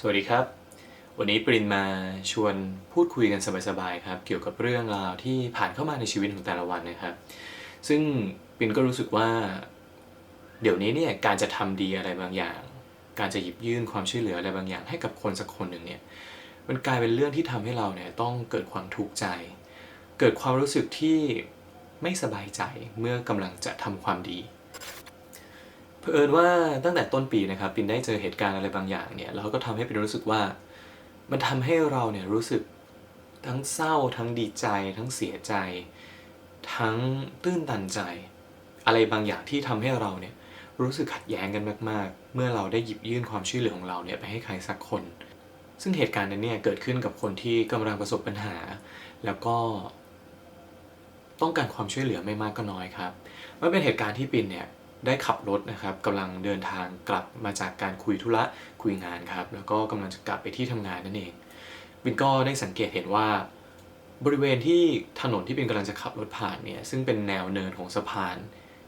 สวัสดีครับ วันนี้ปรินมาชวนพูดคุยกันสบายๆครับเกี่ยวกับเรื่องราวที่ผ่านเข้ามาในชีวิตของแต่ละวันนะครับ ซึ่งปรินก็รู้สึกว่า เดี๋ยวนี้เนี่ยการจะทำดีอะไรบางอย่าง การจะหยิบยื่นความช่วยเหลืออะไรบางอย่างให้กับคนสักคนหนึ่งเนี่ยมันกลายเป็นเรื่องที่ทำให้เราเนี่ยต้องเกิดความทุกข์ใจ เกิดความรู้สึกที่ไม่สบายใจเมื่อกำลังจะทำความดี เผอิญว่าตั้งแต่ต้นปีนะครับปินได้เจอเหตุการณ์อะไรบางอย่างเนี่ยแล้วก็ทำให้ปินรู้สึกว่า มันทำให้เราเนี่ยรู้สึกทั้งเศร้าทั้งดีใจ ทั้งเสียใจ ทั้งตื้นตันใจ อะไรบางอย่างที่ทำให้เราเนี่ยรู้สึกขัดแย้งกันมาก ๆ เมื่อเราได้หยิบยื่นความช่วยเหลือของเราเนี่ยไปให้ใครสักคน ซึ่งเหตุการณ์นั้นเนี่ยเกิดขึ้นกับคนที่กำลังประสบปัญหา แล้วก็ ต้องการความช่วยเหลือไม่มากก็น้อยครับมันเป็นเหตุการณ์ที่ปินเนี่ย ได้ขับรถนะครับกำลังเดินทางกลับมาจากการคุยธุระคุยงานครับ แล้วก็กำลังจะกลับไปที่ทำงานนั่นเองปินก็ได้สังเกตเห็นว่า บริเวณที่ถนนที่เปินกำลังจะขับรถผ่านเนี่ยซึ่งเป็นแนวเนินของสะพาน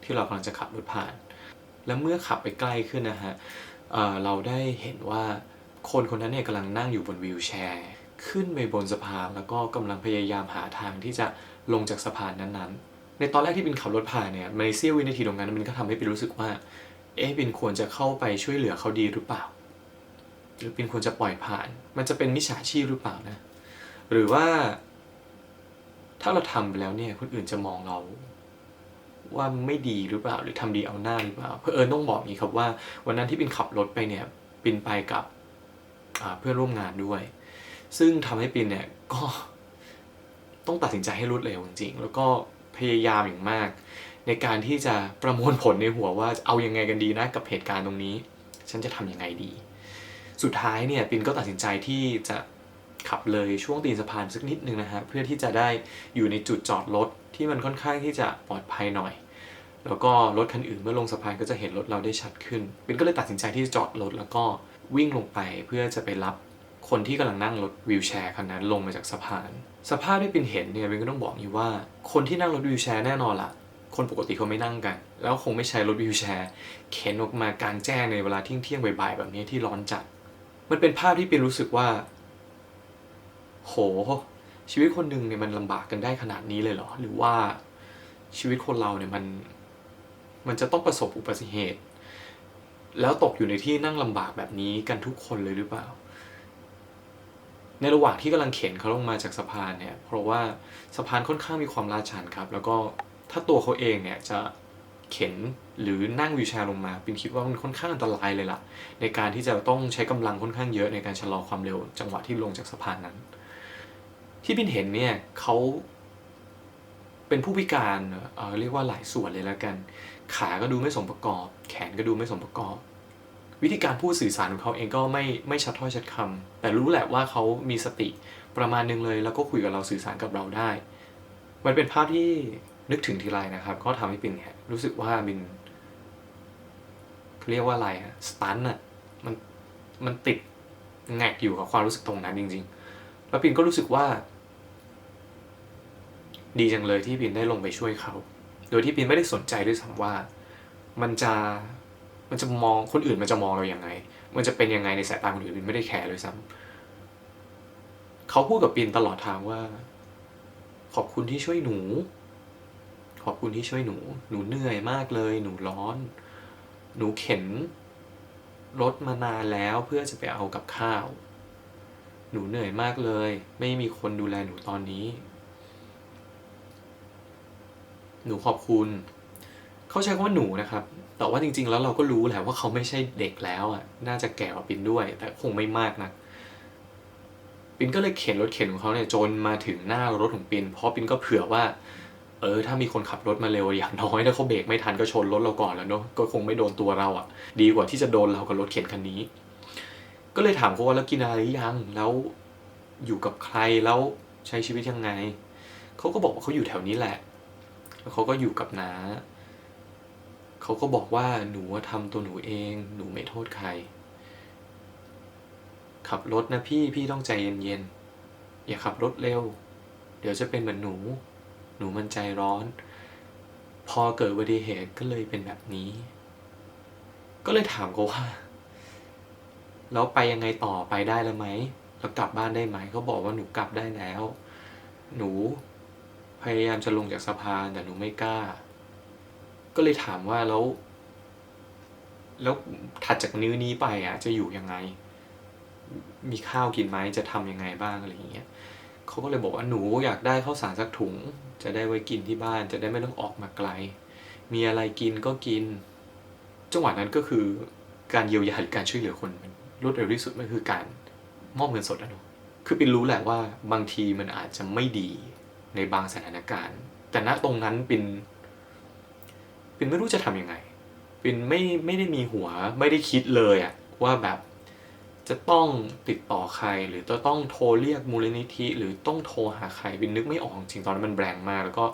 ที่เรากำลังจะขับรถผ่าน และเมื่อขับไปใกล้ขึ้นนะฮะเเราได้เห็นว่าคนคนนั้นเนี่ยกำลังนั่งอยู่บนวีลแชร์ ขึ้นไปบนสะพานแล้วก็กำลังพยายามหาทางที่จะลงจากสะพานนั้นๆ ในตอนแรกที่บินขับรถผ่านเนี่ยในเสี้ยววินาทีตรงนั้นมันก็ทำให้บินรู้สึกว่า เอ๊ะบินควรจะเข้าไปช่วยเหลือเขาดีหรือเปล่า หรือบินควรจะปล่อยผ่าน มันจะเป็นมิจฉาชีพหรือเปล่านะ หรือว่า ถ้าเราทำไปแล้วเนี่ยคนอื่นจะมองเรา ว่าไม่ดีหรือเปล่า หรือทำดีเอาหน้าหรือเปล่า เพอเอิญต้องบอกนี้ครับว่า วันนั้นที่บินขับรถไปเนี่ยบินไปกับเพื่อนร่วมงานด้วย ซึ่งทำให้ปินเนี่ยก็ต้องตัดสินใจให้รวดเร็วจริงๆแล้วก็ พยายามอย่างมาก ในการที่จะประมวลผลในหัวว่าเอายังไงกันดีนะกับเหตุการณ์ตรงนี้ ฉันจะทำยังไงดี สุดท้ายเนี่ยปินก็ตัดสินใจที่จะขับเลยช่วงตีนสะพานสักนิดนึงนะฮะเพื่อที่จะได้อยู่ในจุดจอดรถที่มันค่อนข้างที่จะปลอดภัยหน่อย แล้วก็รถคันอื่นเมื่อลงสะพานก็จะเห็นรถเราได้ชัดขึ้นปินก็เลยตัดสินใจที่จะจอดรถแล้วก็วิ่งลงไปเพื่อจะไปรับ คนที่กำลังนั่งรถวีลแชร์คันนั้นลงมาจากสะพาน สภาพที่ปินเห็นเนี่ยปินก็ต้องบอกอยู่ว่า คนที่นั่งรถวีลแชร์แน่นอนละคนปกติเขาไม่นั่งกัน แล้วคงไม่ใช้รถวีลแชร์ เข็นออกมากลางแจ้งในเวลาเที่ยงเที่ยงๆบ่ายๆแบบนี้ที่ร้อนจัด มันเป็นภาพที่ปินรู้สึกว่า โห ชีวิตคนหนึ่งเนี่ยมันลำบากกันได้ขนาดนี้เลยเหรอ หรือว่าชีวิตคนเราเนี่ยมัน มันจะต้องประสบอุบัติเหตุ แล้วตกอยู่ในที่นั่งลำบากแบบนี้กันทุกคนเลยหรือเปล่า ในระหว่างที่กำลังเข็นเขาลงมาจากสะพานเนี่ย เพราะว่าสะพานค่อนข้างมีความลาดชันครับ แล้วก็ถ้าตัวเขาเองเนี่ยจะเข็นหรือนั่งวีลแชร์ลงมาปินคิดว่ามันค่อนข้างอันตรายเลยล่ะ ในการที่จะต้องใช้กำลังค่อนข้างเยอะในการชะลอความเร็วจังหวะที่ลงจากสะพานนั้น ที่ปินเห็นเนี่ยเขาเป็นผู้พิการเเรียกว่าหลายส่วนเลยแล้วกัน ขาก็ดูไม่สมประกอบ แขนก็ดูไม่สมประกอบ วิธีการพูดสื่อสารของเขาเองก็ไม่ไม่ชัดถ้อยชัดคำแต่รู้แหละว่าเขามีสติประมาณนึงเลย แล้วก็คุยกับเราสื่อสารกับเราได้ มันเป็นภาพที่นึกถึงทีไรนะครับ ก็ทำให้ปินเนี่ยรู้สึกว่าบินเขาเรียกว่าอะไรอะสตันอะมันมันติดแงกอยู่กับความรู้สึกตรงนั้นจริง ๆ แล้วปินก็รู้สึกว่า ดีจังเลยที่ปินได้ลงไปช่วยเขา โดยที่ปินไม่ได้สนใจด้วยซ้ำว่า มันจะ มันจะมองคนอื่นมันจะมองเราอย่างไง มันจะเป็นยังไงในสายตาคนอื่นปินไม่ได้แคร์เลยซ้ำเขาพูดกับปินตลอดทางว่า ขอบคุณที่ช่วยหนู ขอบคุณที่ช่วยหนู หนูเหนื่อยมากเลย หนูร้อน หนูเข็นรถมานานแล้วเพื่อจะไปเอากับข้าว หนูเหนื่อยมากเลย ไม่มีคนดูแลหนูตอนนี้ หนูขอบคุณ เขาใช้คำว่าหนูนะครับ แต่ว่าจริง ๆ แล้วเราก็รู้แหละว่าเขาไม่ใช่เด็กแล้วอะน่าจะแก่กว่าปินด้วย แต่คงไม่มากนะปินก็เลยเข็นรถเข็นของเขาเนี่ยจนมาถึงหน้ารถของปินเพราะปินก็เผื่อว่า เออ ถ้ามีคนขับรถมาเร็วอย่างน้อยถ้าเขาเบรกไม่ทันก็ชนรถเราก่อนแล้วเนาะก็คงไม่โดนตัวเราอะ ดีกว่าที่จะโดนเรากับรถเข็นคันนี้ ก็เลยถามเขาว่าแล้วกินอะไรหรือยังแล้วอยู่กับใครแล้วใช้ชีวิตยังไง เขาก็บอกว่าเขาอยู่แถวนี้แหละ แล้วเขาก็อยู่กับน้า เขาก็บอกว่าหนูทำตัวหนูเอง หนูไม่โทษใคร ขับรถนะพี่พี่ต้องใจเย็นๆอย่าขับรถเร็ว เดี๋ยวจะเป็นเหมือนหนู หนูมันใจร้อน พอเกิดอุบัติเหตุก็เลยเป็นแบบนี้ ก็เลยถามเขาว่าแล้วไปยังไงต่อไปได้แล้วไหมแล้วกลับบ้านได้ไหมเขาบอกว่าหนูกลับได้แล้ว หนูพยายามจะลงจากสะพานแต่หนูไม่กล้า ก็เลยถามว่าแล้ว แล้วถัดจากนิ้วนี้ไปอะ จะอยู่ยังไง มีข้าวกินไหมจะทำยังไงบ้างอะไรอย่างเงี้ยเขาก็เลยบอกว่าหนูอยากได้ข้าวสารสักถุง จะได้ไว้กินที่บ้าน จะได้ไม่ต้องออกมาไกล มีอะไรกินก็กิน จังหวะนั้นก็คือการเยียวยาหรือการช่วยเหลือคนมันรวดเร็วที่สุดมันคือการมอบเงินสดอะเนาะคือปินรู้แหละว่าบางทีมันอาจจะไม่ดีในบางสถานการณ์ แต่ณตรงนั้นปิน ปินไม่รู้จะทำยังไงปินไม่ไม่ได้มีหัวไม่ได้คิดเลยอะว่าแบบจะต้องติดต่อใครหรือจะต้องโทรเรียกมูลนิธิ หรือต้องโทรหาใครปินนึกไม่ออกจริงตอนนั้นมันแรงมาก แล้วก็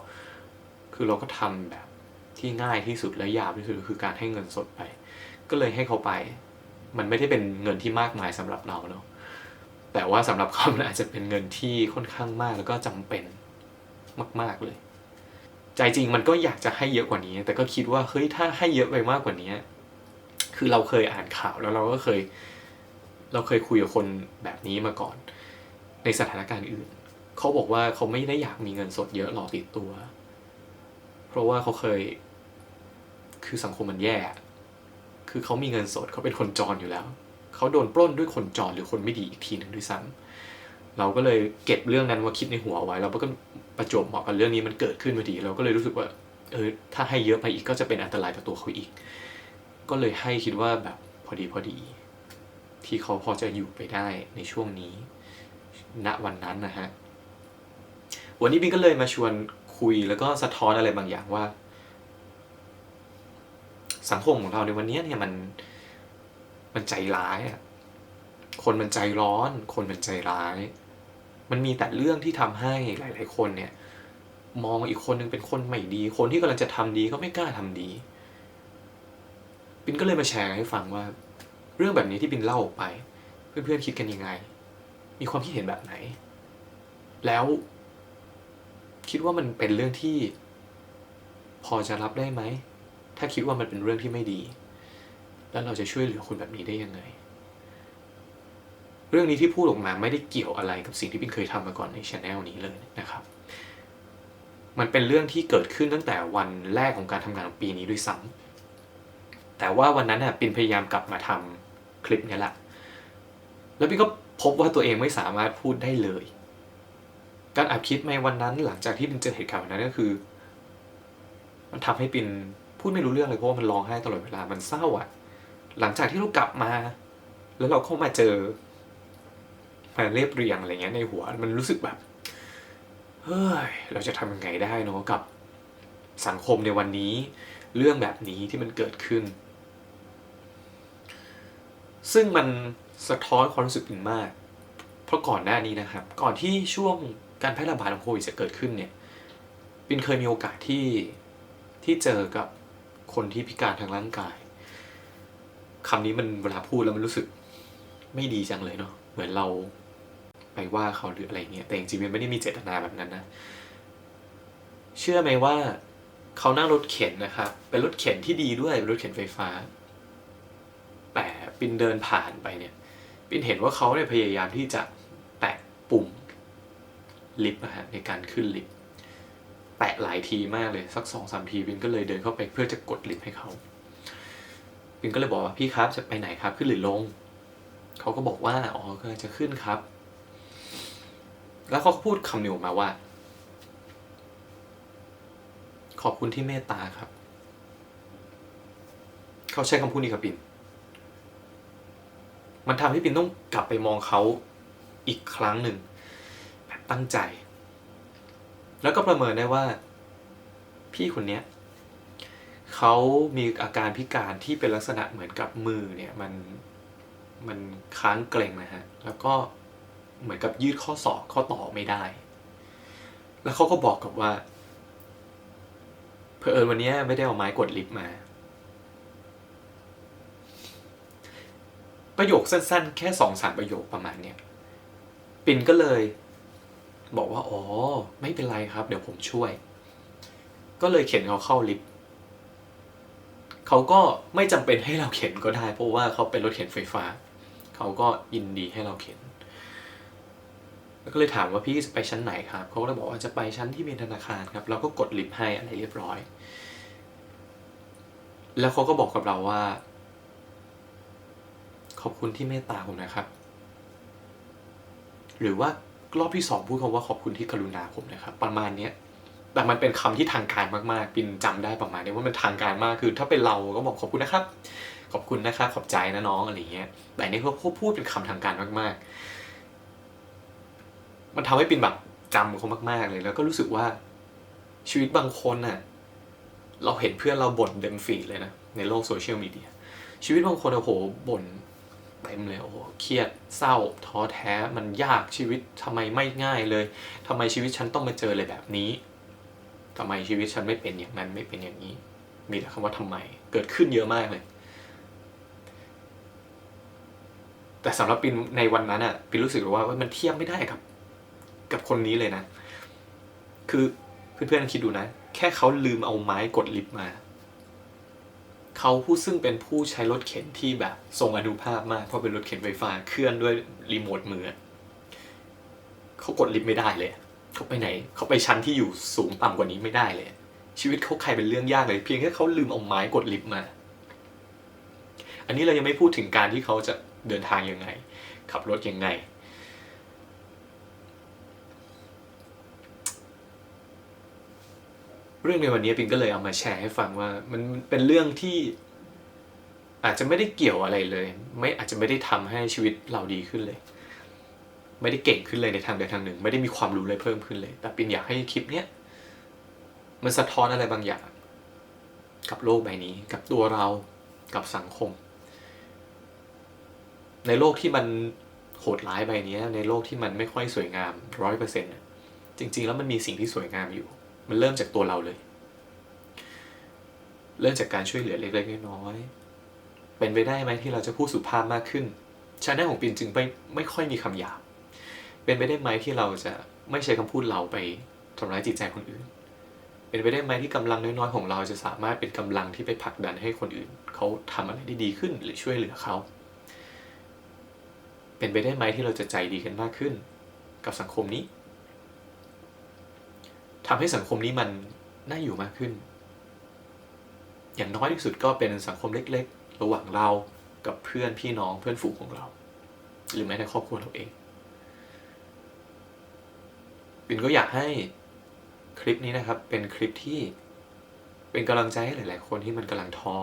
คือเราก็ทำแบบที่ง่ายที่สุดและยาวที่สุดคือการให้เงินสดไป ก็เลยให้เขาไป มันไม่ได้เป็นเงินที่มากมายสำหรับเราเนาะแต่ว่าสำหรับเขามันอาจจะเป็นเงินที่ค่อนข้างมากแล้วก็จำเป็นมาก ๆเลย ใจจริงมันก็อยากจะให้เยอะกว่านี้ แต่ก็คิดว่าเฮ้ยถ้าให้เยอะไปมากกว่านี้ คือเราเคยอ่านข่าวแล้วเราก็เคย เราเคยคุยกับคนแบบนี้มาก่อน ในสถานการณ์อื่น เขาบอกว่าเขาไม่ได้อยากมีเงินสดเยอะหรอกติดตัว เพราะว่าเขาเคย คือสังคมมันแย่ คือเขามีเงินสดเขาเป็นคนจรอยู่แล้ว เขาโดนปล้นด้วยคนจรหรือคนไม่ดีอีกทีหนึ่งด้วยซ้ำเราก็เลยเก็บเรื่องนั้นว่าคิดในหัวเอาไว้เราก็ ประจวบเหมาะกับเรื่องนี้มันเกิดขึ้นพอดีเราก็เลยรู้สึกว่าเออถ้าให้เยอะไปอีกก็จะเป็นอันตรายต่อตัวเขาอีก ก็เลยให้คิดว่าแบบพอดีพอดี ที่เขาพอจะอยู่ไปได้ในช่วงนี้ ณวันนั้นนะฮะวันนี้บินก็เลยมาชวนคุยแล้วก็สะท้อนอะไรบางอย่างว่า สังคมของเราในวันนี้เนี่ยมันมันใจร้ายอะคนมันใจร้อน คนมันใจร้าย มันมีแต่เรื่องที่ทำให้หลาย ๆ คนเนี่ย มองอีกคนนึงเป็นคนไม่ดี คนที่กำลังจะทำดีก็ไม่กล้าทำดีปินก็เลยมาแชร์ให้ฟังว่า เรื่องแบบนี้ที่ปินเล่าออกไป เพื่อนๆคิดกันยังไง มีความคิดเห็นแบบไหน แล้ว คิดว่ามันเป็นเรื่องที่ พอจะรับได้ไหม ถ้าคิดว่ามันเป็นเรื่องที่ไม่ดี แล้วเราจะช่วยเหลือคนแบบนี้ได้ยังไง เรื่องนี้ที่พูดออกมาไม่ได้เกี่ยวอะไรกับสิ่งที่ปินเคยทำมาก่อนในช anel นี้เลยนะครับ มันเป็นเรื่องที่เกิดขึ้นตั้งแต่วันแรกของการทำงานของปีนี้ด้วยซ้ำแต่ว่าวันนั้นน่ะปินพยายามกลับมาทำคลิปนี้แหละ แล้วปินก็พบว่าตัวเองไม่สามารถพูดได้เลย การอัดคลิปในวันนั้นหลังจากที่ปินเจอเหตุการณ์นั้นก็คือ มันทำให้ปินพูดไม่รู้เรื่องเลยเพราะว่ามันร้องไห้ตลอดเวลา มันเศร้าอะ หลังจากที่เรากลับมา แล้วเราเข้ามาเจอ มาเรียบเรียงอะไรเงี้ยในหัวมันรู้สึกแบบเฮ้ยเราจะทำยังไงได้เนาะกับสังคมในวันนี้ เรื่องแบบนี้ที่มันเกิดขึ้น ซึ่งมันสะท้อนความรู้สึกปินมาก เพราะก่อนหน้านี้นะครับ ก่อนที่ช่วงการแพร่ระบาดของโควิดจะเกิดขึ้นเนี่ยปินเคยมีโอกาสที่ที่เจอกับคนที่พิการทางร่างกายคำนี้มันเวลาพูดแล้วมันรู้สึกไม่ดีจังเลยเนาะเหมือนเรา ไปว่าเขาหรืออะไรเงี้ยแต่จริงๆมันไม่ได้มีเจตนาแบบนั้นนะ เชื่อไหมว่าเขานั่งรถเข็นนะครับ เป็นรถเข็นที่ดีด้วยเป็นรถเข็นไฟฟ้า แต่ปินเดินผ่านไปเนี่ยปินเห็นว่าเขาเนี่ยพยายามที่จะแตะปุ่มลิฟต์นะฮะในการขึ้นลิฟต์แตะหลายทีมากเลยสักสองสามทีปินก็เลยเดินเข้าไปเพื่อจะกดลิฟต์ให้เขาปินก็เลยบอกว่าพี่ครับจะไปไหนครับขึ้นหรือลง เขาก็บอกว่าอ๋อก็จะขึ้นครับ แล้วเขาพูดคำหนึ่งออกมาว่า ขอบคุณที่เมตตาครับ เขาใช้คำพูดนี้กับปินมันทำให้ปินต้องกลับไปมองเขาอีกครั้งหนึ่งแบบตั้งใจ แล้วก็ประเมินได้ว่า พี่คนเนี้ยเขามีอาการพิการที่เป็นลักษณะเหมือนกับมือเนี่ย มันมันค้างเกร็งนะฮะ แล้วก็ เหมือนกับยืดข้อศอกข้อต่อไม่ได้ แล้วเขาก็บอกกับว่าเพอเอิญวันนี้ไม่ได้เอาไม้กดลิฟต์มา ประโยคสั้นๆ แค่สองสามประโยคประมาณเนี้ยปินก็เลย บอกว่าอ๋อไม่เป็นไรครับ เดี๋ยวผมช่วย ก็เลยเข็นเขาเข้าลิฟต์เขาก็ไม่จำเป็นให้เราเข็นก็ได้ เพราะว่าเขาเป็นรถเข็นไฟฟ้า เขาก็ยินดีให้เราเข็น ก็เลยถามว่าพี่จะไปชั้นไหนครับเขาก็เลยบอกว่าจะไปชั้นที่มีธนาคารครับเราก็กดลิฟต์ให้อะไรเรียบร้อย แล้วเขาก็บอกกับเราว่า ขอบคุณที่เมตตาผมนะครับ หรือว่ารอบที่สองพูดคำว่าขอบคุณที่กรุณาผมนะครับ ประมาณเนี้ยแต่มันเป็นคำที่ทางการมากๆ ปินจำได้ประมาณนี้ว่ามันทางการมากคือ ถ้าเป็นเราก็บอกขอบคุณนะครับ ขอบคุณนะครับขอบใจนะน้องอะไรเงี้ยแต่นี่เขาพูดเป็นคำทางการมากๆ มันทำให้ปินแบบจำเขามากๆเลย แล้วก็รู้สึกว่าชีวิตบางคนน่ะเราเห็นเพื่อนเราบ่นเต็มฟีดเลยนะ ในโลกโซเชียลมีเดียชีวิตบางคนโอ้โหบ่นเต็มเลยโอ้โหเครียดเศร้าท้อแท้มันยากชีวิตทำไมไม่ง่ายเลยทำไมชีวิตฉันต้องมาเจออะไรแบบนี้ทำไมชีวิตฉันไม่เป็นอย่างนั้นไม่เป็นอย่างนี้ มีแต่คำว่าทำไมเกิดขึ้นเยอะมากเลย แต่สำหรับปินในวันนั้นอะปินรู้สึกว่ามันเทียบไม่ได้กับ กับคนนี้เลยนะ คือเพื่อนๆคิดดูนะ แค่เขาลืมเอาไม้กดลิฟต์มา เขาผู้ซึ่งเป็นผู้ใช้รถเข็นที่แบบ ทรงอนุภาพมากเพราะเป็นรถเข็นไฟฟ้าเคลื่อนด้วยรีโมทมือเขากดลิฟต์ไม่ได้เลยเขาไปไหนเขาไปชั้นที่อยู่สูงต่ำกว่านี้ไม่ได้เลย ชีวิตเขาใครเป็นเรื่องยากเลย เพียงแค่เขาลืมเอาไม้กดลิฟต์มา อันนี้เรายังไม่พูดถึงการที่เขาจะเดินทางยังไง ขับรถยังไง เรื่องในวันนี้ปิงก็เลยเอามาแชร์ให้ฟังว่า มันเป็นเรื่องที่อาจจะไม่ได้เกี่ยวอะไรเลย ไม่อาจจะไม่ได้ทำให้ชีวิตเราดีขึ้นเลย ไม่ได้เก่งขึ้นเลยในทางใดทางหนึ่ง ไม่ได้มีความรู้อะไรเพิ่มขึ้นเลย แต่ปินอยากให้คลิปเนี้ยมันสะท้อนอะไรบางอย่าง กับโลกใบนี้ กับตัวเรากับสังคม ในโลกที่มันโหดร้ายใบนี้ในโลกที่มันไม่ค่อยสวยงามร้อยเปอร์เซ็นต์จริง ๆ แล้วมันมีสิ่งที่สวยงามอยู่ มันเริ่มจากตัวเราเลย เริ่มจากการช่วยเหลือเล็กๆน้อยๆเป็นไปได้ไหมที่เราจะพูดสุภาพมากขึ้นชาแนลของปินจึงไม่ไม่ค่อยมีคำหยาบ เป็นไปได้ไหมที่เราจะไม่ใช้คำพูดเราไปทำร้ายจิตใจคนอื่น เป็นไปได้ไหมที่กำลังน้อยๆของเราจะสามารถเป็นกำลังที่ไปผลักดันให้คนอื่น เขาทำอะไรได้ดีขึ้นหรือช่วยเหลือเขา เป็นไปได้ไหมที่เราจะใจดีกันมากขึ้น กับสังคมนี้ ทำให้สังคมนี้มันน่าอยู่มากขึ้น อย่างน้อยที่สุดก็เป็นสังคมเล็ก ๆ ระหว่างเรากับเพื่อนพี่น้องเพื่อนฝูงของเรา หรือแม้แต่ครอบครัวเราเองปินก็อยากให้คลิปนี้นะครับ เป็นคลิปที่เป็นกำลังใจให้หลาย ๆ คนที่มันกำลังท้อ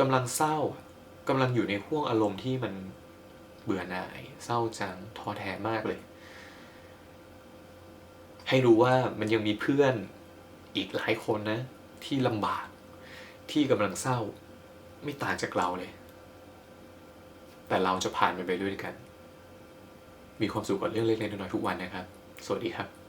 กำลังเศร้ากำลังอยู่ในห่วงอารมณ์ที่มันเบื่อหน่าย เศร้าจังท้อแท้มากเลย ให้รู้ว่ามันยังมีเพื่อนอีกหลายคนนะ ที่ลำบากที่กำลังเศร้า ไม่ต่างจากเราเลย แต่เราจะผ่านมันไปด้วยกัน มีความสุขกับเรื่องเล็กๆน้อยๆทุกวันนะครับ สวัสดีครับ